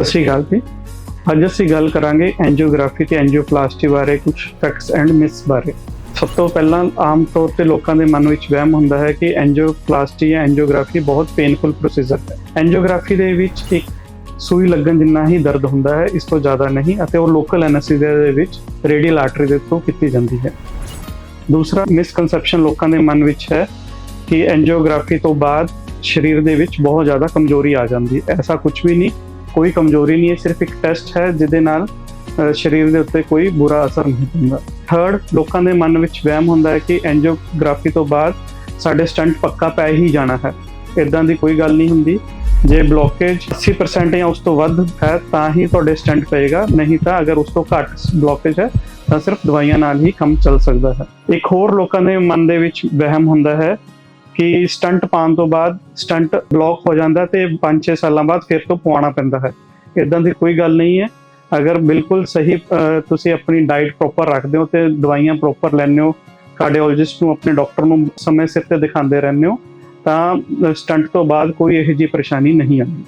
ਸਤਿ ਸ਼੍ਰੀ ਅਕਾਲ ਜੀ। ਅੱਜ ਅਸੀਂ ਗੱਲ ਕਰਾਂਗੇ ਐਂਜੀਓਗ੍ਰਾਫੀ ਤੇ ਐਂਜੀਓਪਲਾਸਟੀ ਬਾਰੇ ਕੁਝ ਫੈਕਟਸ ਐਂਡ ਮਿਥਸ ਬਾਰੇ। ਸਭ ਤੋਂ ਪਹਿਲਾਂ ਆਮ ਤੌਰ ਤੇ ਲੋਕਾਂ ਦੇ ਮਨ ਵਿੱਚ ਵਹਿਮ ਹੁੰਦਾ ਹੈ ਕਿ ਐਂਜੀਓਪਲਾਸਟੀ ਜਾਂ ਐਂਜੀਓਗ੍ਰਾਫੀ ਬਹੁਤ ਪੇਨਫੁਲ ਪ੍ਰੋਸੀਜਰ ਹੈ। ਐਂਜੀਓਗ੍ਰਾਫੀ ਦੇ ਵਿੱਚ ਇੱਕ ਸੂਈ ਲੱਗਣ ਜਿੰਨਾ ਹੀ ਦਰਦ ਹੁੰਦਾ ਹੈ, ਇਸ ਤੋਂ ਜ਼ਿਆਦਾ ਨਹੀਂ ਅਤੇ ਉਹ ਲੋਕਲ ਐਨੈਸਥੀਸੀਆ ਦੇ ਵਿੱਚ ਰੇਡੀਅਲ ਆਰਟਰੀ ਦੇ ਥਰੂ ਕੀਤੀ ਜਾਂਦੀ ਹੈ। ਦੂਸਰਾ ਮਿਸਕਨਸੈਪਸ਼ਨ ਲੋਕਾਂ ਦੇ ਮਨ ਵਿੱਚ ਹੈ ਕਿ ਐਂਜੀਓਗ੍ਰਾਫੀ ਤੋਂ ਬਾਅਦ ਸਰੀਰ ਦੇ ਵਿੱਚ ਬਹੁਤ ਜ਼ਿਆਦਾ ਕਮਜ਼ੋਰੀ ਆ ਜਾਂਦੀ ਹੈ। ਐਸਾ ਕੁਝ ਵੀ ਨਹੀਂ ਕੋਈ ਕਮਜ਼ੋਰੀ ਨਹੀਂ ਹੈ, ਸਿਰਫ ਇੱਕ ਟੈਸਟ ਹੈ ਜਿਹਦੇ ਨਾਲ ਸਰੀਰ ਦੇ ਉੱਤੇ ਕੋਈ ਬੁਰਾ ਅਸਰ ਨਹੀਂ ਹੁੰਦਾ। ਥਰਡ ਲੋਕਾਂ ਦੇ ਮਨ ਵਿੱਚ ਵਹਿਮ ਹੁੰਦਾ ਹੈ ਕਿ ਐਂਜੀਓਗ੍ਰਾਫੀ ਤੋਂ ਬਾਅਦ ਸਾਡੇ ਸਟੰਟ ਪੱਕਾ ਪੈ ਹੀ ਜਾਣਾ ਹੈ। ਇਦਾਂ ਦੀ ਕੋਈ ਗੱਲ ਨਹੀਂ ਹੁੰਦੀ। ਜੇ ਬਲੋਕੇਜ 80% ਜਾਂ ਉਸ ਤੋਂ ਵੱਧ ਹੈ, ਤਾਂ ਹੀ ਤੁਹਾਡੇ ਸਟੰਟ ਪਏਗਾ। ਨਹੀਂ ਤਾਂ ਅਗਰ ਉਸ ਤੋਂ ਘੱਟ ਬਲੋਕੇਜ ਹੈ, ਤਾਂ ਸਿਰਫ ਦਵਾਈਆਂ ਨਾਲ ਹੀ ਕੰਮ ਚੱਲ ਸਕਦਾ ਹੈ। ਇੱਕ ਹੋਰ ਲੋਕਾਂ ਦੇ ਮਨ ਦੇ ਵਿੱਚ ਵਹਿਮ ਹੁੰਦਾ ਹੈ ਕਿ ਸਟੰਟ ਪਾਉਣ ਤੋਂ ਬਾਅਦ ਸਟੰਟ ਬਲੌਕ ਹੋ ਜਾਂਦਾ ਤੇ 5-6 ਸਾਲਾਂ ਬਾਅਦ ਫਿਰ ਤੋਂ ਪਵਾਉਣਾ ਪੈਂਦਾ ਹੈ। ਇਦਾਂ ਦੀ ਕੋਈ ਗੱਲ ਨਹੀਂ ਹੈ। ਅਗਰ ਬਿਲਕੁਲ ਸਹੀ ਤੁਸੀਂ ਆਪਣੀ ਡਾਈਟ ਪ੍ਰੋਪਰ ਰੱਖਦੇ ਹੋ ਤੇ ਦਵਾਈਆਂ ਪ੍ਰੋਪਰ ਲੈਂਦੇ ਹੋ, ਕਾਰਡੀਓਲੋਜਿਸਟ ਨੂੰ ਆਪਣੇ ਡਾਕਟਰ ਨੂੰ ਸਮੇਂ ਸਿਰ ਤੇ ਦਿਖਾਉਂਦੇ ਰਹਿੰਦੇ ਹੋ, ਤਾਂ ਸਟੰਟ ਤੋਂ ਬਾਅਦ ਕੋਈ ਇਹੋ ਜਿਹੀ ਪਰੇਸ਼ਾਨੀ ਨਹੀਂ ਆਉਂਦੀ।